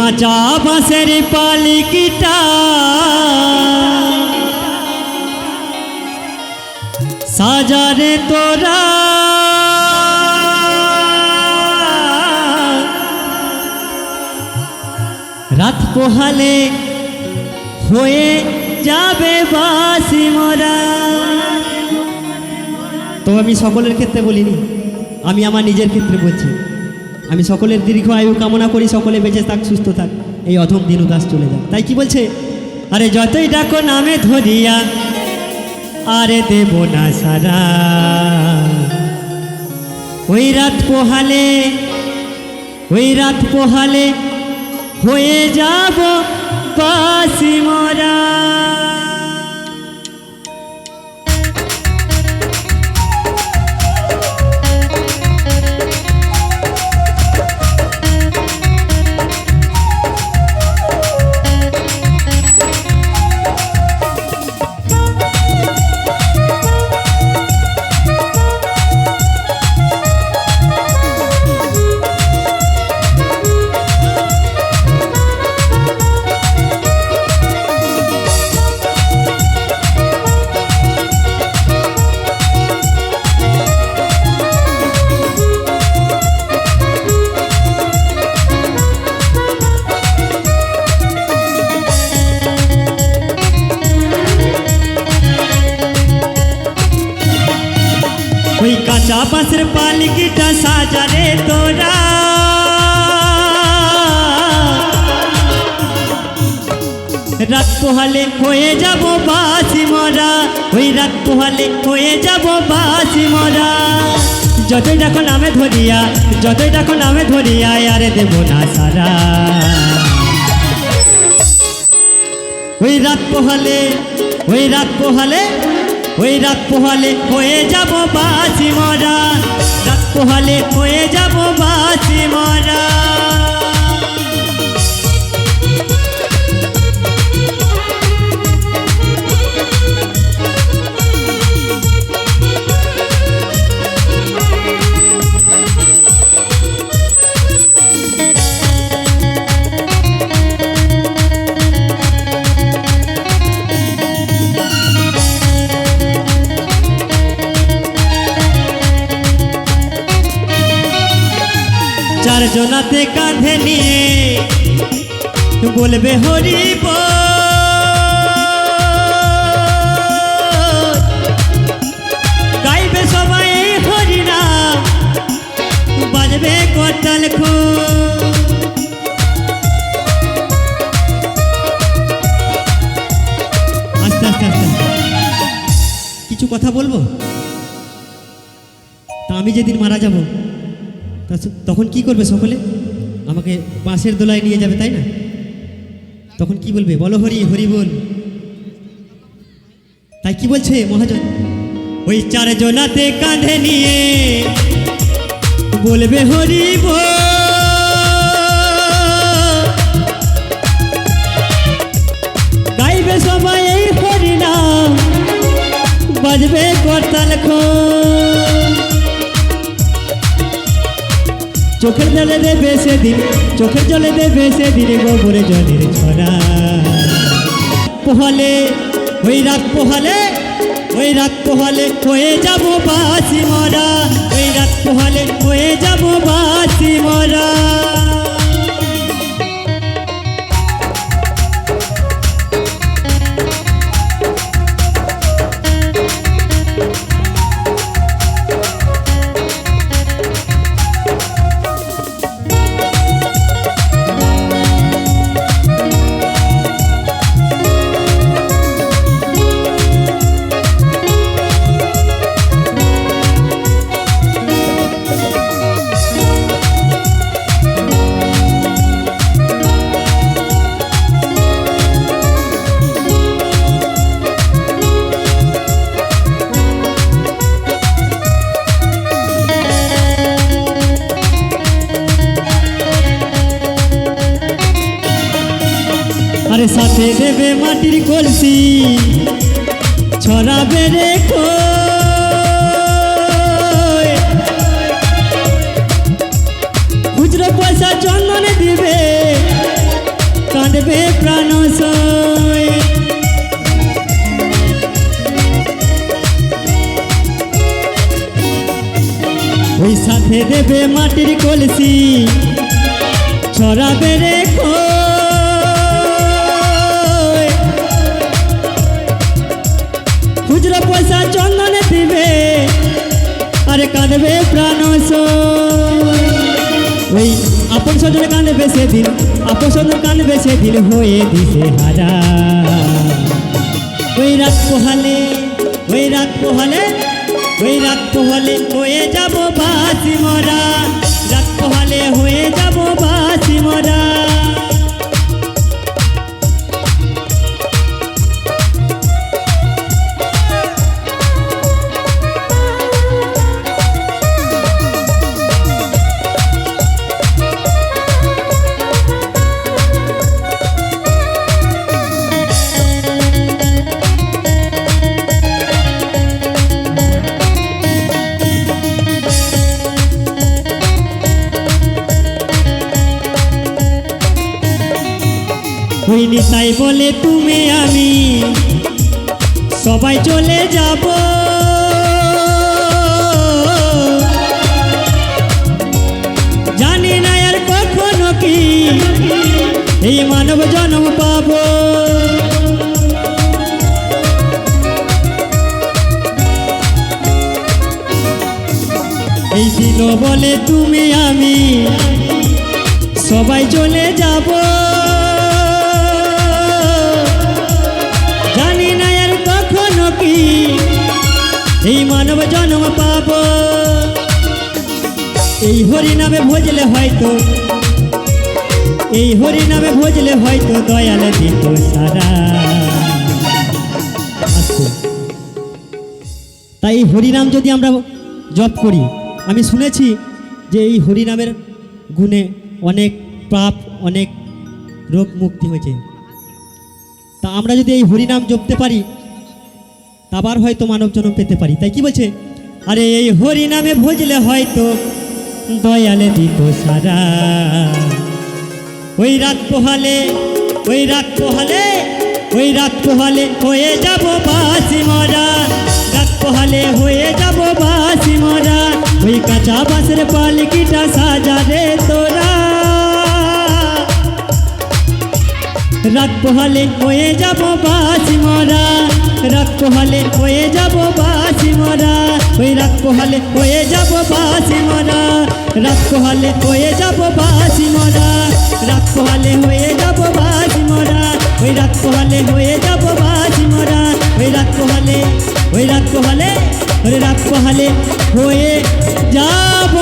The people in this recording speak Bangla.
কাঁচা বাঁশের পালিকিটা। সাজারে তোরা। রাত পোহালে হয়ে যাবে বাসি মরা। তো আমি সকলের ক্ষেত্রে বলিনি, আমি আমার নিজের ক্ষেত্রে বলছি। আমি সকলের দীর্ঘ আয়ু কামনা করি, সকলে বেঁচে থাক, সুস্থ থাক। এই অধম দিন উদাস চলে যাক। তাই কি বলছে? আরে যতই ডাকো নামে ধরিয়া, আরে দেব না সারা। ওই রাত পোহালে, ওই রাত পোহালে হয়ে যাব বাসি মরা। বাঁশের পালকিটা সাজারে তোরা রাত পোহালে হয়ে যাব বাসি মরা ওই রাত পোহালে হয়ে যাব বাসি মরা যতই দেখো নামে ধরিয়া যতই দেখো নামে ধরিয়া আরে দেব না সারা ওই রাত পোহালে ওই রাত পোহালে ওই রাত পোহালে হয়ে যাব বাসি মরা। রাত পোহালে হয়ে যাব বাসি মরা। চারজনাতে কাঁধে নিয়ে বলবে হরিব গাইবে সবাই হরিনা বাজবে করতাল খুব। কিছু কথা বলব? তা আমি যেদিন মারা যাব তখন কি করবে সকলে? আমাকে বাঁশের দোলায় নিয়ে যাবে, তাই না? তখন কি বলবে? বলো হরি হরি বল। তাই কি বলছে মহাজন? ওই চার চারজনাতে কাঁধে নিয়ে বলবে হরি গাইবে সবাই এই হরি নাম, বাজবে করতাল খোল। চোখের জলে দেবে সেদিন, চোখের জলে দেবে সেদিন গোবরে জলের ছড়া। পোহালে, ওই রাত পোহালে, ওই রাত পোহালে হয়ে যাব বাসি মরা। ওই রাত পোহালে হয়ে যাব বাসি সাথে দেবে মাটির কলসি, ছড়াবে রে। খুচরো পয়সা চন্দনে দিবে, কাঁদবে প্রাণ সাথে দেবে মাটির কলসি, ছড়াবে রে খই। কাঁদবে প্রাণ ওই আপন স্বজনে কাঁদবে সেদিন আপন স্বজন কাঁদবে সেদিন হয়ে দিছে হারা ওই রাত পোহালে, ওই রাত পোহালে, ওই রাত পোহালে হয়ে যাব বাসি মরা। রাত পোহালে হয়ে ওই নিতাই বলে তুমি আমি সবাই চলে যাব। জানি না আর কখনো কি এই মানব জন্ম পাবো। এই দিন বলে তুমি আমি সবাই চলে যাব। মানব জন্ম পাব এই হরি নামে ভজলে হয়তো, এই হরি নামে ভজলে হয়তো দয়াল দিত সারা আচ্ছা। তাই এই হরিনাম যদি আমরা জপ করি, আমি শুনেছি যে এই হরিনামের গুণে অনেক পাপ, অনেক রোগ মুক্তি হয়েছে তা আমরা যদি এই হরিনাম জপতে পারি আবার হয়তো মানব জন্ম পেতে পারি। তাই কি বলছে? আরে এই হরিনামে ভজলে হয়তো দয়ালে দিত সারা। ওই রাত পোহালে, ওই রাত পোহালে, ওই রাত পোহালে হয়ে যাব বাসি মরা। রাত পোহালে হয়ে যাব বাসি মরা। ওই কাঁচা বাসের পালকিটা সাজারে তোরা। রাত পোহালে হয়ে যাব বাসি মরা। পোহালে হয়ে যাব বাসি মরা। ওই রাত পোহালে হয়ে যাব বাসি মরা। রাত পোহালে হয়ে যাব বাসি মরা। রাত পোহালে হয়ে যাব বাসি মরা। ওই রাত পোহালে হয়ে যাব বাসি মরা। ওই রাত পোহালে ওই রাত পোহালে ওই রাত পোহালে হয়ে যাব